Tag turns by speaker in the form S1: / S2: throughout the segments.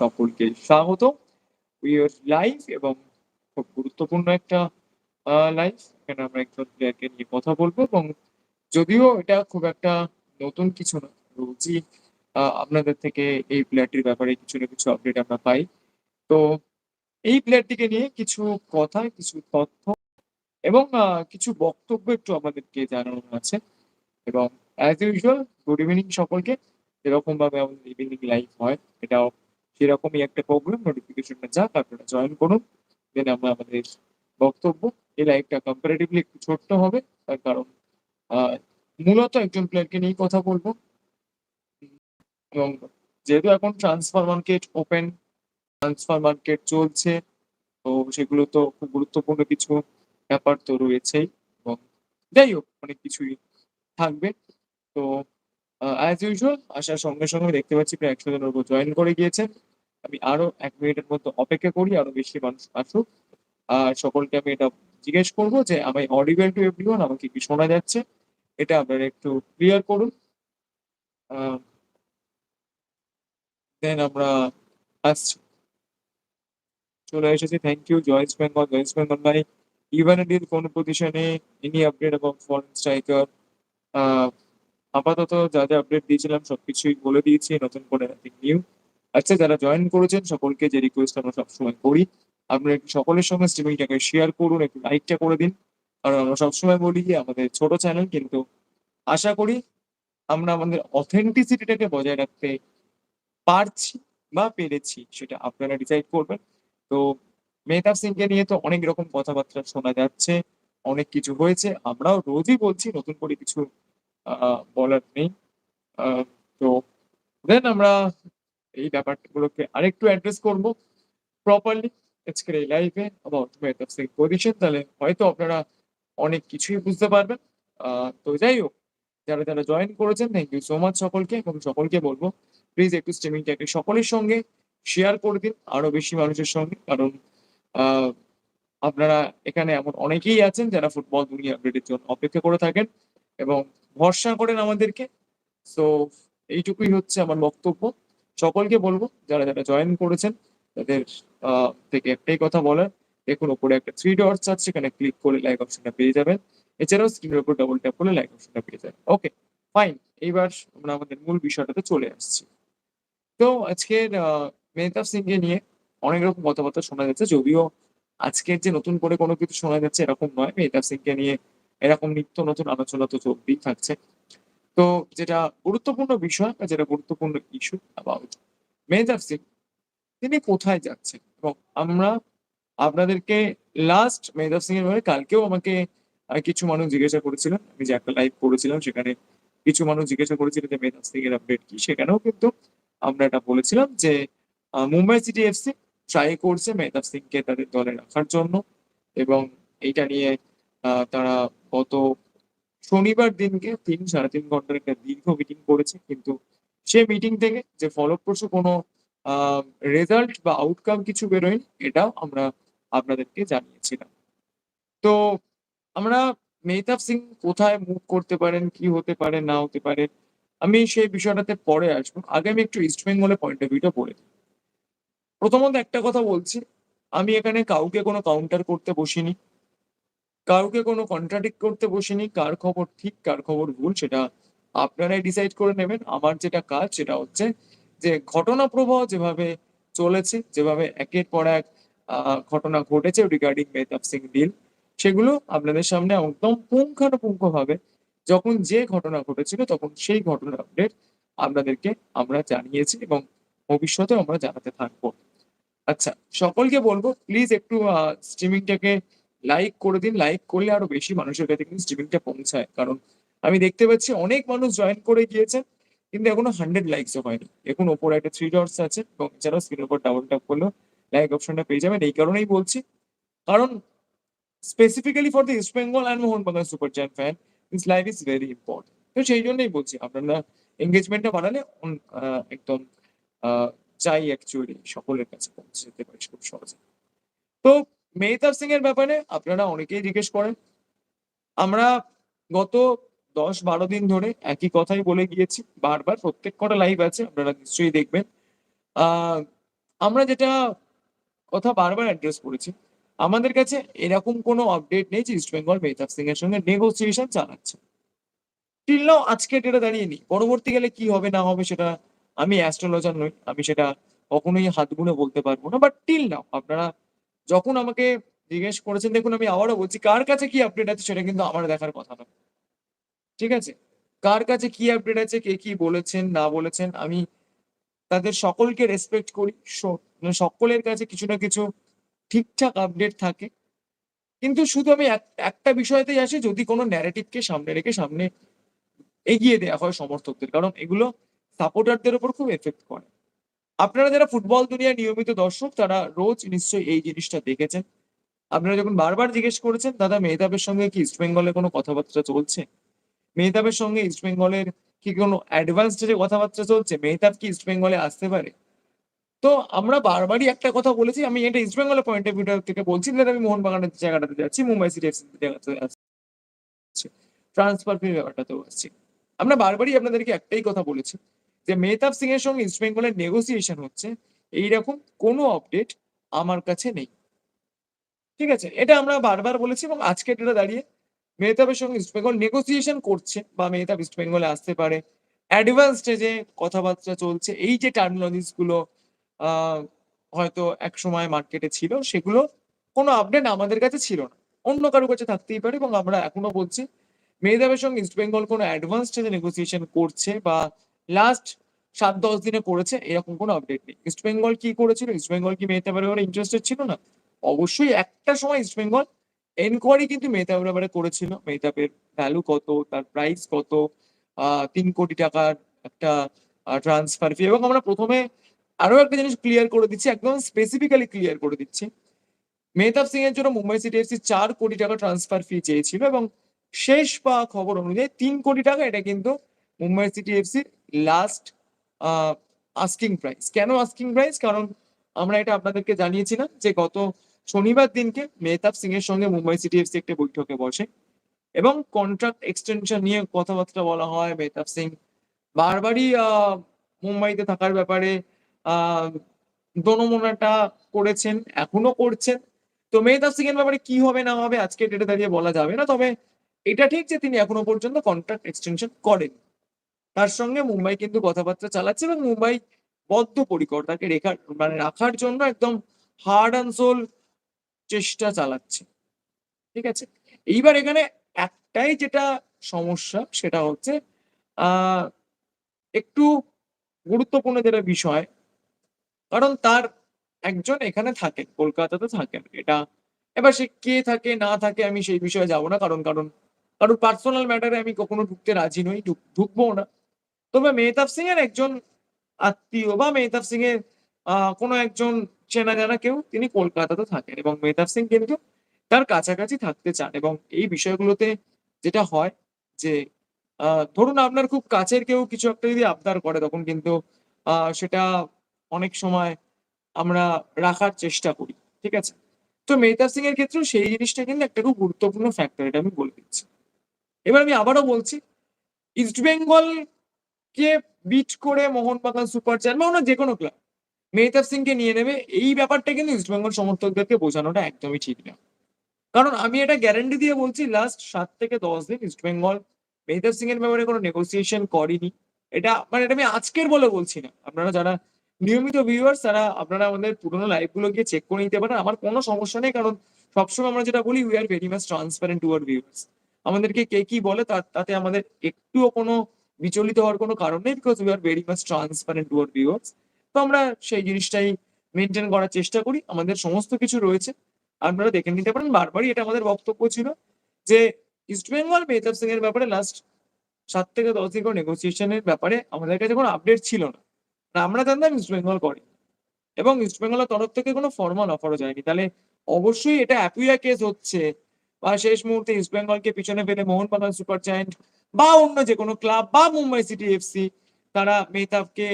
S1: সকলকে স্বাগত। Wear live এবং খুব গুরুত্বপূর্ণ একটা লাইভ এখানে আমরা একজন প্লেয়ারকে নিয়ে কথা বলব এবং যদিও এটা খুব একটা নতুন কিছু না, রোজই আপনাদের থেকে এই প্লেয়ারটির ব্যাপারে কিছু না কিছু আপডেট আমরা পাই। তো এই প্লেয়ারটিকে নিয়ে কিছু কথা, কিছু তথ্য এবং কিছু বক্তব্য একটু আমাদেরকে জানানো আছে। এবং অ্যাজ ইউজুয়াল গুড ইভিনিং সকলকে। যেরকম ভাবে আমাদের ইভিনিং লাইভ হয়, এটাও সেরকমই একটা প্রোগ্রাম নোটিফিকেশনটা যাক, আপনারা জয়েন করুন দেন আমরা আমাদের বক্তব্য এই লাইভটা কম্পারেটিভলি একটু ছোট্ট হবে, তার কারণ মূলত একজন প্লেয়ারকে নিয়েই কথা বলব। এবং যেহেতু এখন transfer market open transfer market চলছে, তো সেগুলো তো খুব গুরুত্বপূর্ণ কিছু ব্যাপার তো রয়েছেই, এবং যাই হোক, অনেক কিছুই থাকবে। তো অ্যাজ ইউজুয়াল আসার সঙ্গে সঙ্গে দেখতে পাচ্ছি প্রায় একশো জনের উপর জয়েন করে গিয়েছেন আমি আরও এক মিনিটের মধ্যে অপেক্ষা করি, আরও বেশি মানুষ আসুক। আর সকলকে আমি এটা জিজ্ঞেস করব যে, আমি অডিবেল টু এভরিওয়ান আমাকে কি শোনা যাচ্ছে? এটা আপনারা একটু ক্লিয়ার করুন। দেন আমরা আসছি। চলে এসেছি। থ্যাংক ইউ জয়েন্স বেঙ্গল জয়েন্স বেঙ্গল ভাই। ইভেন এটির কোন পজিশনে এনি আপডেট এবং ফরেন স্ট্রাইকার আপাতত যা যা আপডেট দিয়েছিলাম, সবকিছুই বলে দিয়েছি। নতুন করে নাথিং নিউ আচ্ছা যারা জয়েন করেছেন, সকলকে যে রিকোয়েস্ট আমরা সবসময় করি আপনারা একটু সকলের সঙ্গে স্ট্রিমিংটাকে শেয়ার করুন, একটু লাইকটা করে দিন। কারণ আমরা সবসময় বলি যে, আমাদের ছোট চ্যানেল কিন্তু আশা করি আমরা আমাদের অথেন্টিসিটিটাকে বজায় রাখতে পারছি বা পেরেছি, সেটা আপনারা ডিসাইড করবেন। তো মেহতাব সিংকে নিয়ে তো অনেক রকম কথাবার্তা শোনা যাচ্ছে, অনেক কিছু হয়েছে। আমরাও রোজই বলছি, নতুন করে কিছু বলার নেই। তো দেন আমরা এই ব্যাপারগুলোকে আরেকটু অ্যাড্রেস করব প্রপারলি আজকের এই লাইভে মেহতাব সিং পজিশন তাহলে হয়তো আপনারা অনেক কিছুই বুঝতে পারবেন। তো যাই হোক, যারা যারা জয়েন করেছেন থ্যাংক ইউ সো মাচ সকলকে। এবং সকলকে বলব প্লিজ একটু স্ট্রিমিংটাকে সকলের সঙ্গে শেয়ার করে দিন, আরও বেশি মানুষের সঙ্গে। কারণ আপনারা এখানে এমন অনেকেই আছেন যারা ফুটবল দুনিয়া আপডেটের জন্য অপেক্ষা করে থাকেন এবং ভরসা করেন আমাদেরকে। সো এইটুকুই হচ্ছে আমার বক্তব্য। সকলকে বলব, যারা যারা জয়েন করেছেন, তাদের থেকে একটাই কথা বলার, দেখুন উপরে একটা থ্রি ডটস আছে, সেখানে ক্লিক করে লাইক অপশনটা পেয়ে যাবেন। এছাড়াও স্ক্রিনের উপর ডবল ট্যাপ করলে লাইক অপশনটা পেয়ে যাবেন। ওকে ফাইন এইবার আমরা আমাদের মূল বিষয়টাতে চলে আসছি। তো আজকের মেহতাব সিংকে নিয়ে অনেক রকম কথাবার্তা শোনা যাচ্ছে, যদিও আজকের যে নতুন করে কোনো কিছু শোনা যাচ্ছে এরকম নয়। মেহতাব সিংকে নিয়ে এরকম নিত্য নতুন আলোচনা তো চলতেই থাকছে। তো যেটা গুরুত্বপূর্ণ বিষয় বা যেটা গুরুত্বপূর্ণ ইস্যু অ্যাবাউট সিং তিনি কোথায় যাচ্ছেন? এবং আমরা আপনাদেরকে লাস্ট মেহতাব সিং এর কালকেও আমাকে কিছু মানুষ জিজ্ঞাসা করেছিলেন। আমি যে একটা লাইভ করেছিলাম, সেখানে কিছু মানুষ জিজ্ঞাসা করেছিলেন যে মেহতাব সিং এর আপডেট কি? সেখানেও কিন্তু আমরা এটা বলেছিলাম যে মুম্বাই সিটি এফসি ট্রাই করছে মেহতাব সিংকে তাদের দলে রাখার জন্য। এবং এইটা নিয়ে তারা গত শনিবার দিনকে তিন, সাড়ে তিন ঘণ্টার একটা দীর্ঘ মিটিং করেছে, কিন্তু সে মিটিং থেকে যে ফলপ্রসূ কোনো রেজাল্ট বা আউটকাম কিছু বেরোয়নি, এটাও আমরা আপনাদেরকে জানিয়েছিলাম। তো আমরা মেহতাব সিং কোথায় মুভ করতে পারেন, কি হতে পারে, না হতে পারে, আমি সেই বিষয়টাতে পরে আসব। আগে আমি একটু ইস্ট বেঙ্গলের পয়েন্ট অফ ভিউটা বলে দিই। প্রথমত একটা কথা বলছি, আমি এখানে কাউকে কোনো কাউন্টার করতে বসিনি। কাউকে কোনো কন্ট্রাডিক্ট করতে বসিনি, কার খবর ঠিক, কার খবর ভুল, সেটা আপনারাই ডিসাইড করে নেবেন। আমার যেটা কাজ, সেটা হচ্ছে যে ঘটনা প্রবাহ যেভাবে চলেছে, যেভাবে একের পর এক ঘটনা ঘটেছে রিগার্ডিং মেহতাব সিং ডিল সেগুলো আপনাদের সামনে একদম পুঙ্খানুপুঙ্খ ভাবে যখন যে ঘটনা ঘটেছিল, তখন সেই ঘটনার আপডেট আপনাদেরকে আমরা জানিয়েছি এবং ভবিষ্যতে আমরা জানাতে থাকব। আচ্ছা সকলকে বলব প্লিজ একটু স্ট্রিমিংটাকে লাইক করে দিন লাইক করলে আরও বেশি মানুষের কাছে কিন্তু স্ট্রিমিংটা পৌঁছায়। কারণ আমি দেখতে পাচ্ছি অনেক মানুষ জয়েন করে গিয়েছে, কিন্তু এখনও হান্ড্রেড লাইকসও হয়নি। এখন ওপরে একটা থ্রি ডটস আছে এবং এছাড়াও স্ক্রিনের উপর ডাবল ট্যাপ করলেও লাইক অপশনটা পেয়ে যাবেন। এই কারণেই বলছি। কারণ specifically for the East Bengal and Mohun Bagan super Chan fan this life is very important তো সেই জন্যই বলছি, আপনারা এঙ্গেজমেন্টটা বাড়ালে একদম চাই অ্যাকচুয়ালি সকলের কাছে পৌঁছে যেতে পারে খুব সহজে। তো মেহতাব সিং এর ব্যাপারে আপনারা অনেকেই জিজ্ঞেস করেন। আমরা গত দশ বারো দিন ধরে একই কথাই বলে গিয়েছি, বারবার প্রত্যেক কটা লাইভ আছে, আপনারা নিশ্চয়ই দেখবেন। আমরা যেটা কথা বারবার অ্যাড্রেস করেছি, আমাদের কাছে এরকম কোনো আপডেট নেই যে ইস্ট বেঙ্গল মেহতাব সিং এর সঙ্গে নেগোসিয়েশন চালাচ্ছে। টিল নাও আজকে ডেটা দাঁড়িয়ে নি পরবর্তীকালে কি হবে, না হবে সেটা আমি অ্যাস্ট্রোলজার নই, আমি সেটা কখনোই হাত গুনে বলতে পারব না। বাট টিল নাও আপনারা যখন আমাকে জিজ্ঞেস করেছেন, দেখুন, আমি আবারও বলছি, কার কাছে কি আপডেট আছে সেটা কিন্তু আমার দেখার কথা না ঠিক আছে? কার কাছে কি আপডেট আছে, কে কি বলেছেন, না বলেছেন, আমি তাদের সকলকে রেসপেক্ট করি। মানে সকলের কাছে কিছু না কিছু ঠিকঠাক আপডেট থাকে। কিন্তু শুধু আমি এক- একটা বিষয়তেই আসি, যদি কোনো ন্যারেটিভকে সামনে রেখে সামনে এগিয়ে দেওয়া হয় সমর্থকদের, কারণ এগুলো সাপোর্টারদের উপর খুব এফেক্ট করে। আপনারা যারা ফুটবল দুনিয়ার নিয়মিত দর্শক, তারা রোজ নিশ্চয়ই এই জিনিসটা দেখেছেন। আপনারা যখন বারবার জিজ্ঞেস করেছেন, দাদা, মেহতাবের সঙ্গে কি ইস্ট বেঙ্গলের কোনো কথাবার্তা চলছে? মেহতাবের সঙ্গে ইস্ট বেঙ্গলের কি কোনো অ্যাডভান্স যে কথাবার্তা চলছে? মেহতাব কি ইস্ট বেঙ্গলে আসতে পারে? তো আমরা বারবারই একটা কথা বলেছি। আমি এটা ইস্ট বেঙ্গলের পয়েন্ট অফ ভিউ থেকে বলছি। না আমি মোহনবাগানের জায়গাটাতে যাচ্ছি, মুম্বাই সিটি এফসি জায়গাতে যাচ্ছি ট্রান্সফার ফি ব্যাপারটাতেও আসছি। আমরা বারবারই আপনাদেরকে একটাই কথা বলেছি। যে মেহতাব সিং এর সঙ্গে ইস্ট বেঙ্গলের নেগোসিয়েশন হচ্ছে, এইরকম কোনো আপডেট আমার কাছে নেই। ঠিক আছে? এটা আমরা বারবার বলেছি এবং আজকে এটা দাঁড়িয়ে মেহতাবের সঙ্গে ইস্ট বেঙ্গল নেগোসিয়েশন করছে বা মেহতাব ইস্ট বেঙ্গলে আসতে পারে। অ্যাডভান্স স্টেজে কথাবার্তা চলছে, এই যে টার্মিনোলজিসগুলো হয়তো এক সময় মার্কেটে ছিল, সেগুলো কোনো আপডেট আমাদের কাছে ছিল না। অন্য কারও কাছে থাকতেই পারে এবং আমরা এখনও বলছি, মেহতাবের সঙ্গে ইস্ট বেঙ্গল কোনো অ্যাডভান্স স্টেজে নেগোসিয়েশন করছে বা লাস্ট সাত দশ দিনে করেছে, এরকম কোনো আপডেট নেই। ইস্ট বেঙ্গল কি করেছিল? ইস্ট বেঙ্গল কি মেহতাবের ব্যাপারে ইন্টারেস্টেড ছিল না? অবশ্যই একটা সময় ইস্ট বেঙ্গল এনকোয়ারি কিন্তু মেহতাবের ব্যাপারে করেছিল। মেহতাবের ভ্যালু কত, তার প্রাইস কত তিন কোটি টাকার একটা ট্রান্সফার ফি এবং আমরা প্রথমে আরও একটা জিনিস ক্লিয়ার করে দিচ্ছি, একদম স্পেসিফিক্যালি ক্লিয়ার করে দিচ্ছি। মেহতাব সিং এর জন্য মুম্বাই সিটি এফসি চার কোটি টাকা ট্রান্সফার ফি চেয়েছিল এবং শেষ পাওয়া খবর অনুযায়ী তিন কোটি টাকা এটা কিন্তু Mumbai City FC last asking price কেন আস্কিং প্রাইস কারণ আমরা এটা আপনাদেরকে জানিয়েছিলাম যে গত শনিবার দিনকে মেহতাব সিং এর সঙ্গে মুম্বাই সিটি এফসি একটা বৈঠকে বসে এবং কন্ট্রাক্ট এক্সটেনশন নিয়ে কথাবার্তা বলা হয়। মেহতাব সিং বারবারই মুম্বাইতে থাকার ব্যাপারে দনমনাটা করেছেন, এখনও করছেন। তো মেহতাব সিং এর ব্যাপারে কি হবে না হবে আজকে ডেটে দাঁড়িয়ে বলা যাবে না। তবে এটা ঠিক যে তিনি এখনও পর্যন্ত কন্ট্রাক্ট এক্সটেনশন করেন তার সঙ্গে মুম্বাই কিন্তু কথাবার্তা চালাচ্ছে এবং মুম্বাই বদ্ধপরিকর তাকে রেখার মানে রাখার জন্য একদম হার্ড অ্যান্ড সোল চেষ্টা চালাচ্ছে। ঠিক আছে? এইবার এখানে একটাই যেটা সমস্যা, সেটা হচ্ছে একটু গুরুত্বপূর্ণ যেটা বিষয়, কারণ তার একজন এখানে থাকেন, কলকাতাতে থাকেন। এটা এবার সে কে থাকে, না থাকে, আমি সেই বিষয়ে যাব না, কারণ কারণ কারণ পার্সোনাল ম্যাটারে আমি কখনো ঢুকতে রাজি নই, ঢুক- ঢুকবো না। তবে মেহতাব সিং এর একজন আত্মীয় বা মেহতাব সিং এর কোনো একজন চেনা জানা কেউ তিনি কলকাতাতে থাকেন এবং মেহতাব সিং কিন্তু তার কাছাকাছি থাকতে চান এবং এই বিষয়গুলোতে যেটা হয় যে ধরুন আপনার খুব কাছের কেউ কিছু একটা যদি আবদার করে তখন কিন্তু সেটা অনেক সময় আমরা রাখার চেষ্টা করি, ঠিক আছে? তো মেহতাব সিং এর ক্ষেত্রেও সেই জিনিসটা কিন্তু একটা খুব গুরুত্বপূর্ণ ফ্যাক্টর এটা আমি বলে দিচ্ছি। এবার আমি আবারও বলছি, ইস্ট বেঙ্গল কে বিট করে মোহনবাগান সুপার চার বা অন্য যে কোনো ক্লাব মেহতাব সিংকে নিয়ে নেবে, এই ব্যাপারটা কিন্তু ইস্টবেঙ্গল সমর্থকদেরকে বোঝানোটা একদমই ঠিক না। কারণ আমি এটা গ্যারান্টি দিয়ে বলছি লাস্ট সাত থেকে দশ দিন ইস্ট বেঙ্গল মেহতাব সিং এর ব্যাপারে কোনো নেগোসিয়েশন করেনি। এটা মানে এটা আমি আজকের বলে বলছি না। আপনারা যারা নিয়মিত ভিউয়ার্স তারা আপনারা আমাদের পুরোনো লাইভগুলো গিয়ে চেক করে নিতে পারেন। আমার কোনো সমস্যা নেই, কারণ সবসময় আমরা যেটা বলি we are very much transparent to our viewers আমাদেরকে কে কি বলে তাতে আমাদের একটুও কোনো বিচলিত হওয়ার কোনো কারণ নেই because we are very much transparent to our viewers তো আমরা সেই জিনিসটাই মেনটেন করার চেষ্টা করি। আমাদের সমস্ত কিছু রয়েছে। আপনারা দেখে নিতে পারেন। বারবারই এটা আমাদের বক্তব্য ছিল যে ইস্ট বেঙ্গল মেহতাব সিং এর ব্যাপারে লাস্ট সাত থেকে দশ দিন নেগোসিয়েশনের ব্যাপারে আমাদের কাছে কোনো আপডেট ছিল না। আমরা জানতাম ইস্ট বেঙ্গল করে। এবং ইস্ট বেঙ্গলের তরফ থেকে কোনো ফর্মাল অফারও যায়নি। তাহলে অবশ্যই এটা অ্যাপিয়া কেস হচ্ছে। বা শেষ মুহূর্তে ইস্ট বেঙ্গলকে পিছনে ফেলে মোহনবাগান সুপার জায়ান্ট বা অন্য যে কোনো ক্লাব বা মুম্বাই সিটি এফসি তারা মেহতাবকে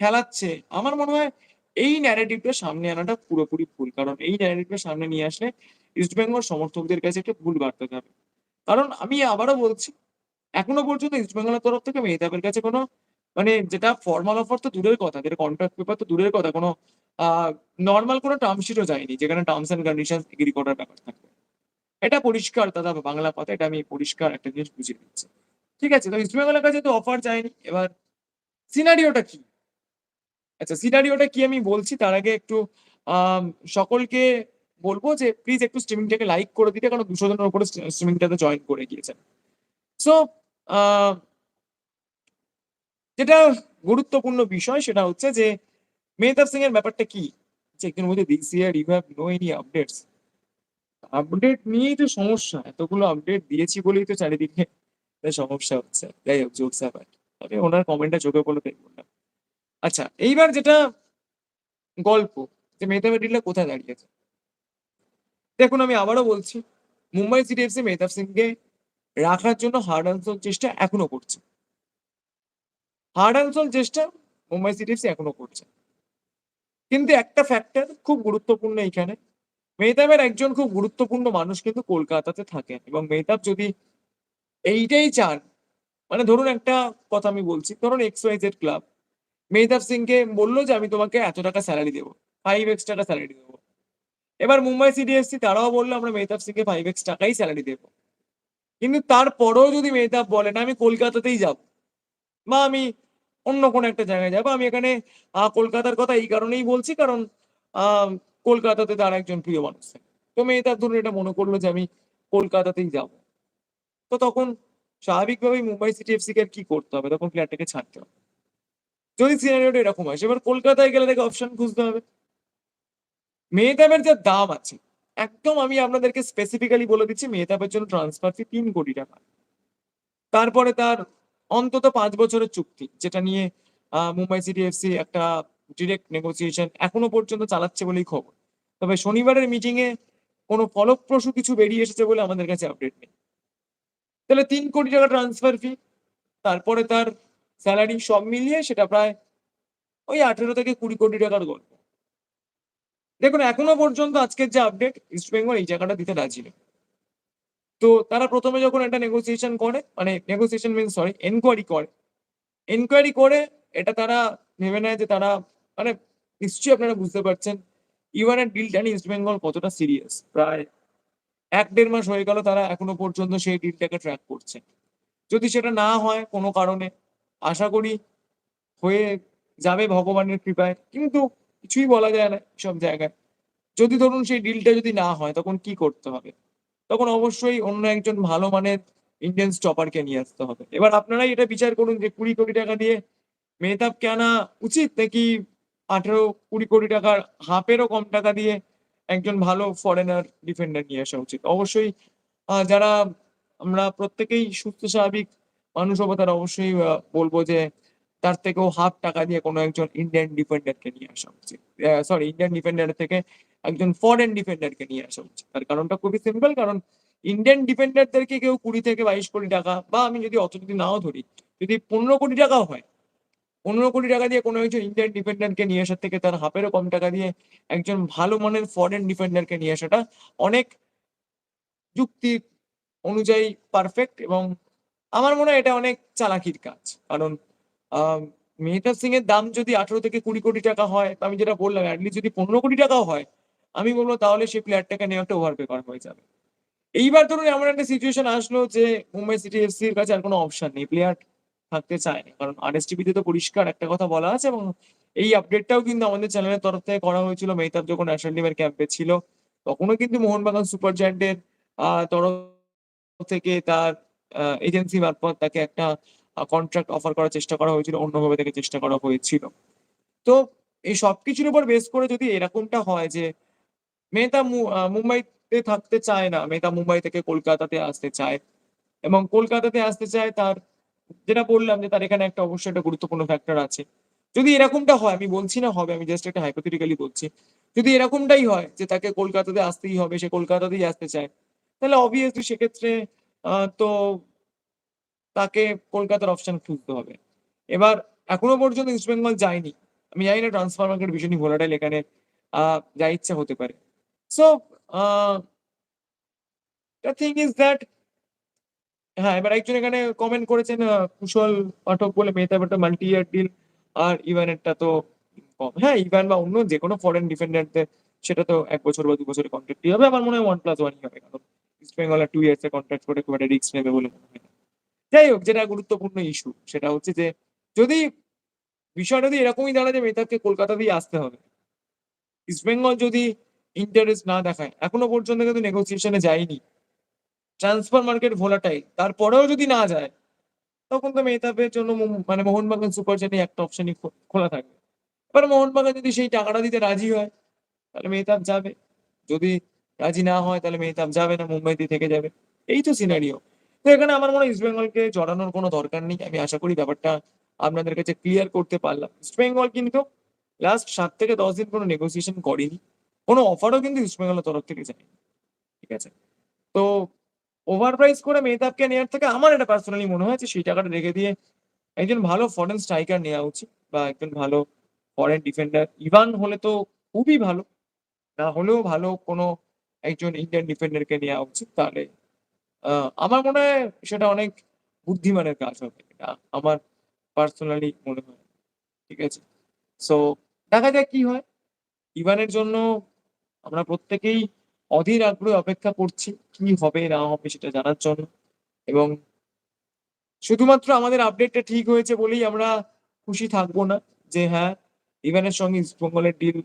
S1: খেলাচ্ছে। আমার মনে হয় এই ন্যারেটিভটা সামনে আনাটা পুরোপুরি ভুল। কারণ এই ন্যারেটিভটা সামনে নিয়ে আসলে ইস্ট বেঙ্গল সমর্থকদের কাছে একটা ভুল বার্তা যাবে। কারণ আমি আবারও বলছি, এখনও পর্যন্ত ইস্ট বেঙ্গলের তরফ থেকে মেহতাবের কাছে কোনো মানে যেটা ফর্মাল অফার তো দূরের কথা, যেটা কন্ট্রাক্ট পেপার তো দূরের কথা, কোনো নর্মাল কোনো টার্মশিটও যায়নি, যেখানে টার্মস অ্যান্ড কন্ডিশন এগ্রি করার ব্যাপার থাকবে। এটা পরিষ্কার, দাদা, বাংলা কথা, এটা আমি পরিষ্কার একটা জিনিস বুঝিয়ে দিচ্ছি। ঠিক আছে, তো ইস্ট বেঙ্গলের কাছে তো অফার যায়নি। এবার সিনারিওটা কি? আচ্ছা সিনারিওটা কি আমি বলছি? তার আগে একটু সকলকে বলব যে প্লিজ একটু স্ট্রিমিংটাকে লাইক করে দিতে, কারণ দুশো জনের উপরে স্ট্রিমিংটাতে জয়েন করে গিয়েছেন। সো যেটা গুরুত্বপূর্ণ বিষয়, সেটা হচ্ছে যে মেহতাব সিং এর ব্যাপারটা কি? যে মধ্যে this year you have no any updates. Update নিয়েই তো সমস্যা, এতগুলো আপডেট দিয়েছি বলেই তো চারিদিকে সমস্যা হচ্ছে। যাই হোক জোকস তবে ওনার কমেন্টটা চোখে পড়ল তাই বললাম আচ্ছা এইবার যেটা গল্প, যে মেহতাবের ডিলটা কোথায় দাঁড়িয়েছে? দেখুন, আমি আবারও বলছি, মুম্বাই সিটি এফসি মেহতাব সিংকে রাখার জন্য হার্ড অ্যান্ড চেষ্টা এখনও করছে। হার্ড অ্যান্ড চেষ্টা মুম্বাই সিটি এফসি এখনও করছে। কিন্তু একটা ফ্যাক্টর খুব গুরুত্বপূর্ণ এখানে মেহতাবের একজন খুব গুরুত্বপূর্ণ মানুষ কিন্তু কলকাতাতে থাকেন এবং মেহতাব যদি এইটাই চান। মানে ধরুন একটা কথা আমি বলছি, ধরুন X Y Z club Mehtab সিংকে বলল যে আমি তোমাকে এত টাকা স্যালারি দেবো ফাইভ এক্স টাকা স্যালারি দেবো। এবার মুম্বাই সিডিএফসি তারাও বলল, আমরা মেহতাব সিংকে ফাইভ এক্স টাকাই স্যালারি দেবো। কিন্তু তারপরেও যদি মেহতাব বলে, না, আমি কলকাতাতেই যাব। বা আমি অন্য কোনো একটা জায়গায় যাব, আমি এখানে কলকাতার কথা এই কারণেই বলছি, কারণ কলকাতাতে তার একজন প্রিয় মানুষ। তো মেহতাব ধরুন এটা মনে করল যে আমি কলকাতাতেই যাব। তো তখন স্বাভাবিকভাবেই মুম্বাই সিটি এফসি কে আর কি করতে হবে? তখন প্লেয়ারটাকে ছাড়তে হবে। যদি সিনারিওটা এরকম হয় এবার কলকাতায় গেলে তাকে অপশন খুঁজতে হবে। মেহতাবের যা দাম আছে, একদম আমি আপনাদেরকে স্পেসিফিক্যালি বলে দিচ্ছি, মেহতাবের জন্য ট্রান্সফার ফি তিন কোটি টাকা। তারপরে তার অন্তত পাঁচ বছরের চুক্তি, যেটা নিয়ে মুম্বাই সিটি এফসি একটা ডিরেক্ট নেগোসিয়েশন এখনও পর্যন্ত চালাচ্ছে বলেই খবর। তবে শনিবারের মিটিংয়ে কোনো ফলপ্রসূ কিছু বেরিয়ে এসেছে বলে আমাদের কাছে আপডেট নেই। তাহলে তিন কোটি টাকা ট্রান্সফার ফি তারপরে তার স্যালারি সব মিলিয়ে সেটা প্রায় ওই আঠেরো থেকে কুড়ি কোটি টাকার গল্প। দেখুন, এখনও পর্যন্ত আজকের যে আপডেট ইস্ট বেঙ্গল এই জায়গাটা দিতে রাজি নেই। তো তারা প্রথমে যখন একটা নেগোসিয়েশন করে মানে নেগোসিয়েশন মিন সরি এনকোয়ারি করে। এনকোয়ারি করে, এটা তারা ভেবে নেয় যে তারা মানে নিশ্চয়ই আপনারা বুঝতে পারছেন ইউএনের ডিলটা নিয়ে ইস্ট বেঙ্গল কতটা সিরিয়াস প্রায় এক দেড় মাস হয়ে গেল তারা এখনও পর্যন্ত সেই ডিলটাকে ট্র্যাক করছে। যদি সেটা না হয় কোনো কারণে, আশা করি হয়ে যাবে ভগবানের কৃপায়, কিন্তু কিছুই বলা যায় না সব জায়গায়। যদি ধরুন সেই ডিলটা যদি না হয়, তখন কি করতে হবে? তখন অবশ্যই অন্য একজন ভালো মানের ইন্ডিয়ান স্টপারকে নিয়ে আসতে হবে। এবার আপনারাই এটা বিচার করুন যে কুড়ি কোটি টাকা দিয়ে মেহতাবকে আনা উচিত নাকি আঠেরো কুড়ি কোটি টাকার হাফেরও কম টাকা দিয়ে একজন ভালো ফরেনার ডিফেন্ডার নিয়ে আসা উচিত। অবশ্যই যারা আমরা প্রত্যেকেই সুস্থ, স্বাভাবিক মানুষ হব, তারা অবশ্যই বলব যে তার থেকেও হাফ টাকা দিয়ে কোনো একজন ইন্ডিয়ান ডিফেন্ডারকে নিয়ে আসা উচিত। সরি ইন্ডিয়ান ডিফেন্ডার থেকে একজন ফরেন ডিফেন্ডারকে নিয়ে আসা উচিত। তার কারণটা খুবই সিম্পল কারণ ইন্ডিয়ান ডিফেন্ডারদেরকে কেউ কুড়ি থেকে বাইশ কোটি টাকা বা আমি যদি অত যদি নাও ধরি, যদি পনেরো কোটি টাকাও হয় পনেরো কোটি টাকা দিয়ে কোনো একজন ইন্ডিয়ান ডিফেন্ডারকে নিয়ে আসার থেকে তার হাফেরও কম টাকা দিয়ে একজন ভালো মানের ফরেন ডিফেন্ডারকে নিয়ে আসাটা অনেক যুক্তি অনুযায়ী পারফেক্ট এবং আমার মনে হয় এটা অনেক চালাকির কাজ। কারণ মেহতাব সিং এর দাম যদি আঠারো থেকে কুড়ি কোটি টাকা হয় আমি যেটা বললাম অ্যাটলিস্ট যদি পনেরো কোটি টাকাও হয়, আমি বলব তাহলে সেই প্লেয়ারটাকে নিয়ে একটা ওভারপে করা হয়ে যাবে। এইবার ধরুন এমন একটা সিচুয়েশন আসলো যে মুম্বাই সিটি এফসি এর কাছে আর কোনো অপশন নেই। প্লেয়ার থাকতে চায় না কারণ আরএসটিভিতে তো পরিষ্কার একটা কথা বলা আছে এবং এই আপডেটটাও কিন্তু আমাদের চ্যানেলের তরফ থেকে করা হয়েছিল। মেহতাব যখন ন্যাশনাল টিমের ক্যাম্পে ছিল, তখনও কিন্তু মোহনবাগান সুপার জায়ান্টের তরফ থেকে তার এজেন্সি মারফত তাকে একটা কন্ট্রাক্ট অফার করার চেষ্টা করা হয়েছিল, অন্যভাবে তাকে চেষ্টা করা হয়েছিল। তো এই সবকিছুর উপর বেস করে যদি এরকমটা হয় যে মেহতা মুম্বাইতে থাকতে চায় না মেহতা মুম্বাই থেকে কলকাতাতে আসতে চায় এবং কলকাতাতে আসতে চায় তার যেটা বললাম যে তার এখানে একটা অবশ্যই একটা গুরুত্বপূর্ণ ফ্যাক্টর আছে। যদি এরকমটা হয়, আমি বলছি না হবে, আমি জাস্ট একটা হাইপোথেটিক্যালি বলছি। যদি এরকমটাই হয় যে তাকে কলকাতাতে আসতেই হবে, সে কলকাতাতেই আসতে চায়, তাহলে অবভিয়াসলি সেক্ষেত্রে তো তাকে কলকাতার অপশন খুঁজতে হবে। এবার এখনও পর্যন্ত ইস্ট বেঙ্গল যায়নি। আমি জানি না ট্রান্সফার মার্কেট ভীষণই ভোলাটাইল এখানে যা ইচ্ছা হতে পারে। So the thing is that হ্যাঁ এবার একজন এখানে কমেন্ট করেছেন কুশল পাঠক বলে মেহতাব একটা মাল্টি ইয়ার ডিল আর ইভেন্টটা তো কম। হ্যাঁ ইভান বা অন্য যে কোনো ফরেন ডিফেন্ডারদের সেটা তো এক বছর বা দু বছরের কন্ট্রাক্টই হবে। আমার মনে হয় ওয়ান প্লাস ওয়ানই হবে, কারণ ইস্ট বেঙ্গল আর টু ইয়ার্স এর কন্ট্রাক্ট করে খুব একটা রিস্ক নেবে বলে মনে হয় যাই হোক, যেটা গুরুত্বপূর্ণ ইস্যু সেটা হচ্ছে যে যদি বিষয়টা যদি এরকমই দাঁড়ায় যে মেহতাবকে কলকাতা দিয়ে আসতে হবে ইস্টবেঙ্গল যদি ইন্টারেস্ট না দেখায়, এখনও পর্যন্ত কিন্তু নেগোসিয়েশনে যায়নি। ট্রান্সফার মার্কেট ভোলাটাই। তারপরেও যদি না যায়, তখন তো মেহতাবের জন্য মানে মোহনবাগান সুপার জানি একটা অপশনই খোলা থাকবে এবার মোহনবাগান যদি সেই টাকাটা দিতে রাজি হয়, তাহলে মেহতাব যাবে। যদি রাজি না হয়, তাহলে মেহতাব যাবে না মুম্বাইতে থেকে যাবে। এই তো সিনারিও তো এখানে আমার মনে হয় ইস্ট বেঙ্গলকে জড়ানোর কোনো দরকার নেই। আমি আশা করি ব্যাপারটা আপনাদের কাছে ক্লিয়ার করতে পারলাম। ইস্ট বেঙ্গল কিন্তু লাস্ট সাত থেকে দশ দিন কোনো নেগোসিয়েশন করেনি। কোনো অফারও কিন্তু ইস্ট বেঙ্গলের তরফ থেকে যায়নি। ঠিক আছে? তো ওভার প্রাইস করে মেহতাবকে নেওয়ার থেকে আমার এটা পার্সোনালি মনে হয় যে সেই টাকাটা রেখে দিয়ে একজন ভালো ফরেন স্ট্রাইকার নেওয়া উচিত বা একজন ভালো ফরেন ডিফেন্ডার ইভান হলে তো খুবই ভালো, না হলেও ভালো কোনো একজন ইন্ডিয়ান ডিফেন্ডারকে নেওয়া উচিত। তাহলে আমার মনে হয় সেটা অনেক বুদ্ধিমানের কাজ হবে, এটা আমার পার্সোনালি মনে হয়, ঠিক আছে? সো দেখা যাক কি হয়। ইভানের জন্য আমরা প্রত্যেকেই অধীর আগ্রহে অপেক্ষা করছি কি হবে, না হবে সেটা জানার জন্য। এবং শুধুমাত্র আমাদের আপডেটটা ঠিক হয়েছে বলেই আমরা খুশি থাকব না যে হ্যাঁ ইভানের সঙ্গে ইস্টবেঙ্গলের ডিল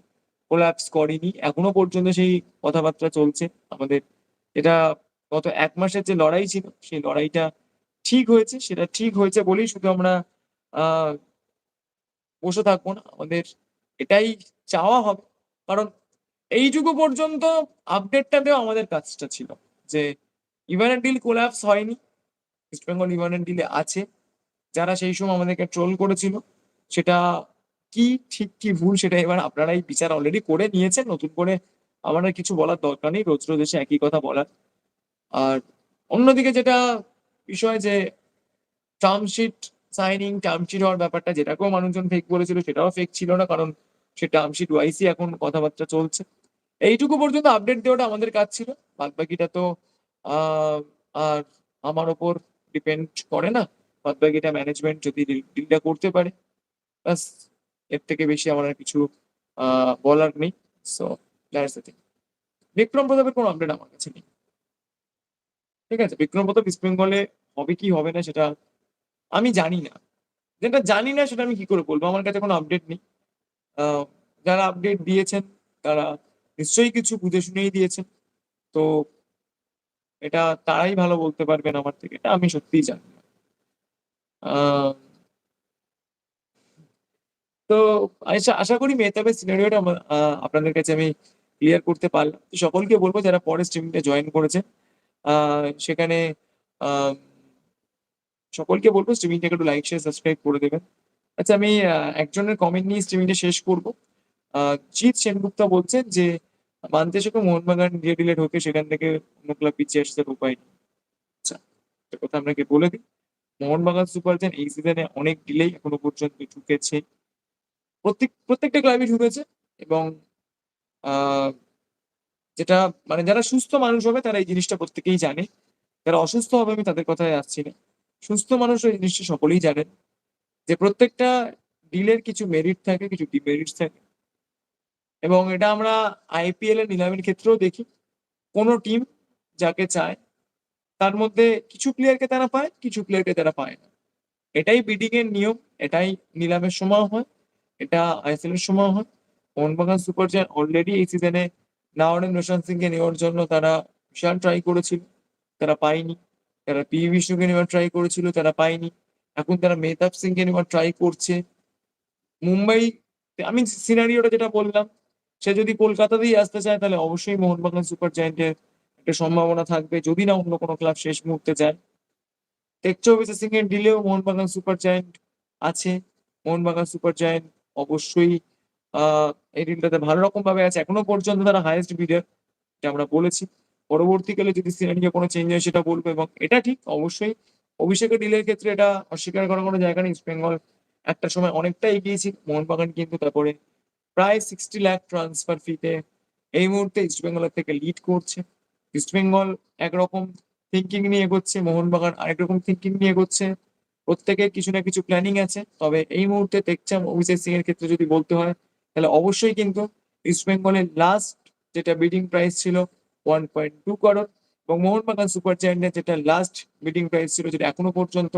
S1: কোলাপস করেনি। এখনও পর্যন্ত সেই কথাবার্তা চলছে। আমাদের এটা গত এক মাসের যে লড়াই ছিল, সেই লড়াইটা ঠিক হয়েছে। সেটা ঠিক হয়েছে বলেই শুধু আমরা বসে থাকব না। আমাদের এটাই চাওয়া হবে। কারণ এইটুকু পর্যন্ত আপডেটটা দেওয়া আমাদের কাজটা ছিল, যে ইভানের ডিল কোলাপস হয়নি ইস্টবেঙ্গল ইভানের ডিলে আছে। যারা সেই সময় আমাদেরকে ট্রোল করেছিল, সেটা কি, ঠিক কি ভুল, সেটা এবার আপনারাই বিচার অলরেডি করে নিয়েছেন। নতুন করে আমার আর কিছু বলার দরকার নেই, রোজ রোজ এসে একই কথা বলার। আর অন্যদিকে যেটা বিষয় যে টার্মশিট সাইনিং টার্মশিট হওয়ার ব্যাপারটা, যেটাকেও মানুষজন ফেক বলেছিল, সেটাও ফেক ছিল না, কারণ সে টার্মশিট ওয়াইসই এখন কথাবার্তা চলছে। এইটুকু পর্যন্ত আপডেট দেওয়াটা আমাদের কাজ ছিল। বাদ বাকিটা তো আর আমার ওপর ডিপেন্ড করে না। বাদ বাকিটা ম্যানেজমেন্ট যদি ডিলটা করতে পারে, ব্যাস, এর থেকে বেশি আমার আর কিছু বলার নেই। So that's the thing Vikram প্রতাপের কোনো আপডেট আমার কাছে নেই। ঠিক আছে, বিক্রম প্রতাপ ইস্ট বেঙ্গলে হবে কি হবে না সেটা আমি জানি না। যেটা জানি না সেটা আমি কি করে বলব? আমার কাছে কোনো আপডেট নেই। যারা আপডেট দিয়েছেন, তারা নিশ্চয়ই কিছু বুঝে শুনেই দিয়েছেন তো এটা তারাই ভালো বলতে পারবেন আমার থেকে, এটা আমি সত্যিই জানি তো আশা আশা করি মেহতাবের সিনারিওটা আপনাদের কাছে আমি ক্লিয়ার করতে পারলাম। তো সকলকে বলব যারা পরে স্ট্রিমটা জয়েন করেছে সেখানে সকলকে বলব স্ট্রিমিংটাকে একটু লাইক শেয়ার সাবস্ক্রাইব করে দেবেন। আচ্ছা আমি একজনের কমেন্ট নিয়ে স্ট্রিমিংটা শেষ করব। জিৎ সেনগুপ্তা বলছেন যে মানতে শেখো মোহনবাগান দিলে ঢোকে সেখান থেকে অন্য ক্লাব পিছিয়ে আসতে উপায় নেই আচ্ছা কথা আপনাকে বলে দিই। মোহনবাগান সুপার জায়ান্ট এই সিজনে অনেক ডিলেই এখনও পর্যন্ত ঢুকেছে। প্রত্যেক, প্রত্যেকটা ক্লাবই ঢুকেছে এবং যেটা মানে যারা সুস্থ মানুষ হবে তারা এই জিনিসটা প্রত্যেকেই জানে। যারা অসুস্থ হবে আমি তাদের কথায় আসছি না। সুস্থ মানুষ এই জিনিসটা সকলেই জানেন। যে প্রত্যেকটা ডিলের কিছু মেরিট থাকে, কিছু ডিমেরিট থাকে। এবং এটা আমরা আইপিএল এর নিলামের ক্ষেত্রেও দেখি। কোনো টিম যাকে চায়, তার মধ্যে কিছু প্লেয়ারকে তারা পায়, কিছু প্লেয়ারকে তারা পায় না। এটাই বিডিং এর নিয়ম, এটাই নিলামের সময় হয়, এটা আইএসএল এর সময় হয়। মোহনবাগান সুপার জায়ান্ট অলরেডি এই সিজনে নাওয়ারেন রোশন সিং কে নেওয়ার জন্য তারা বিশাল ট্রাই করেছিল। তারা পায়নি। তারা পি বিষ্ণুকে নেওয়ার ট্রাই করেছিল, তারা পায়নি। এখন তারা মেহতাব সিং কে নেওয়ার ট্রাই করছে। মুম্বাই, আমি সিনারিওটা যেটা বললাম সে যদি কলকাতাতেই আসতে চায়, তাহলে অবশ্যই মোহনবাগান সুপার জায়ান্টের একটা সম্ভাবনা থাকবে, যদি না অন্য কোনো ক্লাব শেষ মুহূর্তে যায়। টেক চব্বিশে সিং এর ডিলেও মোহনবাগান সুপার জায়ান্ট আছে। মোহনবাগান সুপার জায়ান্ট অবশ্যই আহ এই ডিলটাতে ভালো রকম ভাবে আছে। এখনও পর্যন্ত তারা হাইয়েস্ট বিডার এটা আমরা বলেছি। পরবর্তীকালে যদি সিনারিও কোনো চেঞ্জ হয়, সেটা বলব এবং এটা ঠিক, অবশ্যই। অভিষেকের ডিলের ক্ষেত্রে এটা অস্বীকার করার কোনো জায়গা নেই। ইস্ট বেঙ্গল একটা সময় অনেকটা এগিয়েছি মোহনবাগান কিন্তু তারপরে প্রায় সিক্সটি লাখ ট্রান্সফার ফিতে এই মুহূর্তে ইস্ট বেঙ্গলের থেকে লিড করছে। ইস্ট বেঙ্গল একরকম থিঙ্কিং নিয়ে এগোচ্ছে, মোহনবাগান আরেক রকম থিঙ্কিং নিয়ে এগোচ্ছে। প্রত্যেকের কিছু না কিছু প্ল্যানিং আছে, তবে এই মুহূর্তে দেখছাম অভিষেক সিং এর ক্ষেত্রে যদি বলতে হয়, তাহলে অবশ্যই কিন্তু ইস্ট বেঙ্গলের লাস্ট যেটা বিডিং প্রাইস ছিল ওয়ান পয়েন্ট টু করোড় এবং মোহনবাগান সুপার জায়ান্টের যেটা লাস্ট বিডিং প্রাইস ছিল যেটা এখনও পর্যন্ত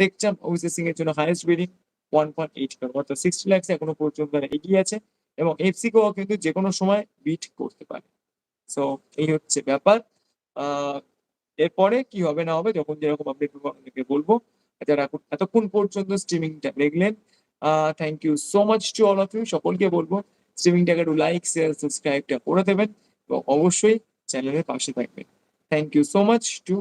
S1: টেকচাম অভিষেক সিং এর জন্য highest bidding one point eight crore অর্থাৎ সিক্সটি ল্যাক্স এখনও পর্যন্ত এগিয়ে আছে। এবং এফসি গোয়া কিন্তু যে কোনো সময় বিট করতে পারে। সো এই হচ্ছে ব্যাপার। এরপরে কি হবে না হবে যখন যেরকম আপডেট আপনাদেরকে বলব। যারা এতক্ষণ পর্যন্ত স্ট্রিমিংটা দেখলেন thank you so much to all of you সকলকে বলব স্ট্রিমিংটাকে একটু লাইক শেয়ার সাবস্ক্রাইবটা করে দেবেন এবং অবশ্যই চ্যানেলের পাশে থাকবেন। Thank you so much to